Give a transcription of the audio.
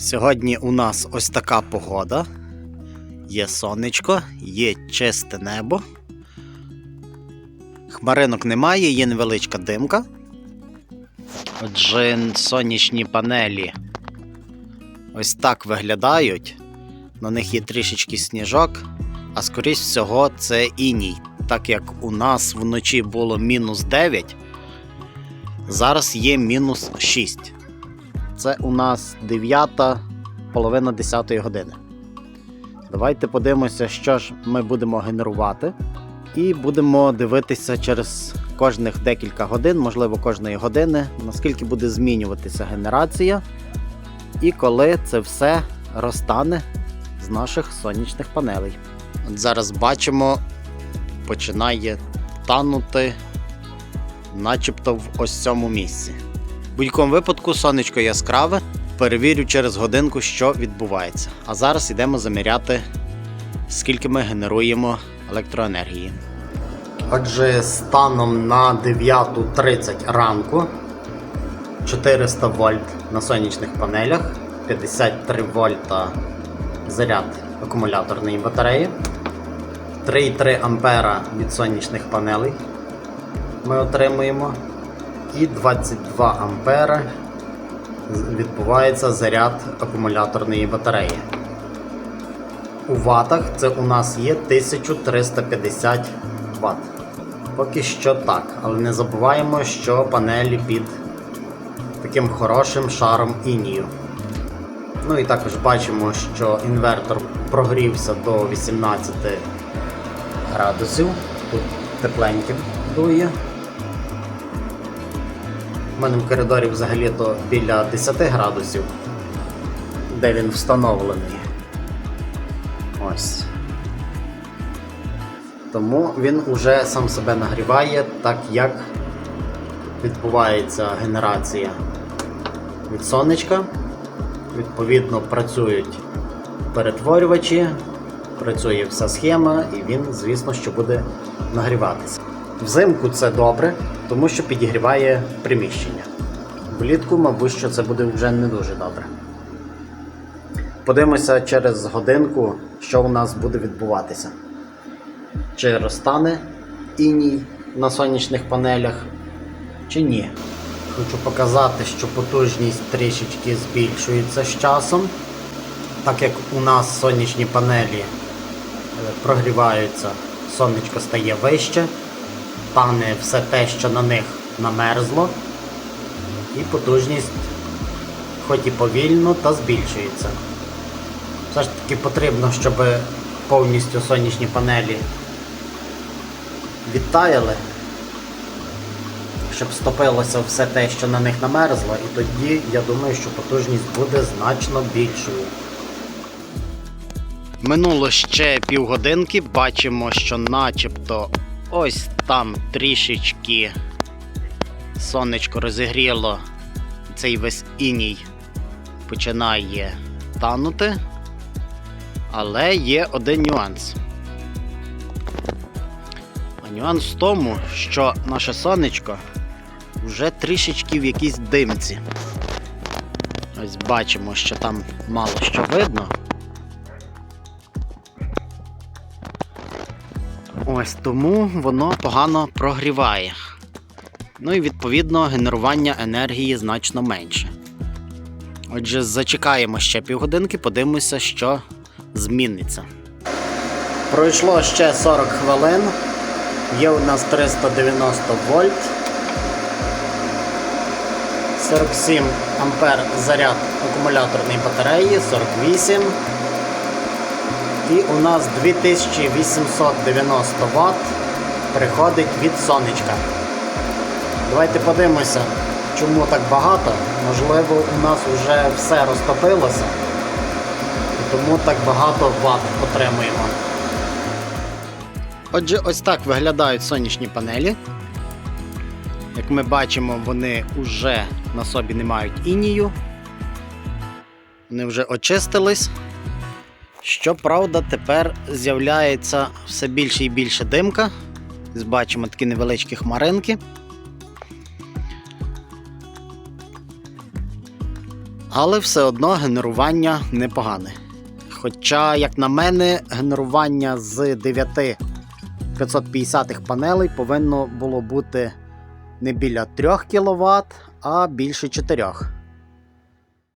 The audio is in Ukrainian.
Сьогодні у нас ось така погода. Є сонечко, є чисте небо. Хмаринок немає, є невеличка димка. Отже, сонячні панелі ось так виглядають. На них є трішечки сніжок, а скоріш всього це іній. Так як у нас вночі було мінус 9, зараз є мінус 6. Це у нас 9, половина 10 години. Давайте подивимося, що ж ми будемо генерувати. І будемо дивитися через кожних декілька годин, можливо, кожної години, наскільки буде змінюватися генерація, і коли це все розтане з наших сонячних панелей. От зараз бачимо, починає танути, начебто в ось цьому місці. Будь-якому випадку сонечко яскраве. Перевірю через годинку, що відбувається. А зараз йдемо заміряти, скільки ми генеруємо електроенергії. Отже, станом на 9.30 ранку 400 вольт на сонячних панелях, 53 вольта заряд акумуляторної батареї, 3,3 ампера від сонячних панелей ми отримуємо, і 22 ампера відбувається заряд акумуляторної батареї. У ватах це у нас є 1350 Вт. Поки що так, але не забуваємо, що панелі під таким хорошим шаром інію. Ну і також бачимо, що інвертор прогрівся до 18 градусів. Тут тепленьке дує. У мене в коридорі взагалі то біля 10 градусів, де він встановлений. Ось. Тому він уже сам себе нагріває, так як відбувається генерація від сонечка. Відповідно, працюють перетворювачі, працює вся схема, і він, звісно, що буде нагріватися. Взимку це добре, тому що підігріває приміщення. Влітку, мабуть, що це буде вже не дуже добре. Подивимося через годинку, що у нас буде відбуватися. Чи розтане іній на сонячних панелях, чи ні. Хочу показати, що потужність трішечки збільшується з часом. Так як у нас сонячні панелі е, прогріваються, сонечко стає вище, тане все те, що на них намерзло, і потужність, хоч і повільно, та збільшується. Все ж таки потрібно, щоб повністю сонячні панелі відтаяли, щоб стопилося все те, що на них намерзло, і тоді я думаю, що потужність буде значно більшою. Минуло ще півгодинки, бачимо, що начебто ось там трішечки сонечко розігріло, цей весь іній починає танути. Але є один нюанс. А нюанс в тому, що наше сонечко вже трішечки в якійсь димці. Ось бачимо, що там мало що видно. Ось тому воно погано прогріває. Ну і відповідно генерування енергії значно менше. Отже, зачекаємо ще півгодинки, подивимося, що зміниться. Пройшло ще 40 хвилин. Є у нас 390 вольт. 47 ампер заряд акумуляторної батареї, 48. І у нас 2890 Вт приходить від сонечка. Давайте подивимося, чому так багато. Можливо, у нас вже все розтопилося тому так багато ват отримуємо. Отже, ось так виглядають сонячні панелі. Як ми бачимо, вони вже на собі не мають інію. Вони вже очистились. Щоправда, тепер з'являється все більше і більше димка. Бачимо такі невеличкі хмаринки. Але все одно генерування непогане. Хоча, як на мене, генерування з 9 550 панелей повинно було бути не біля 3 кВт, а більше 4.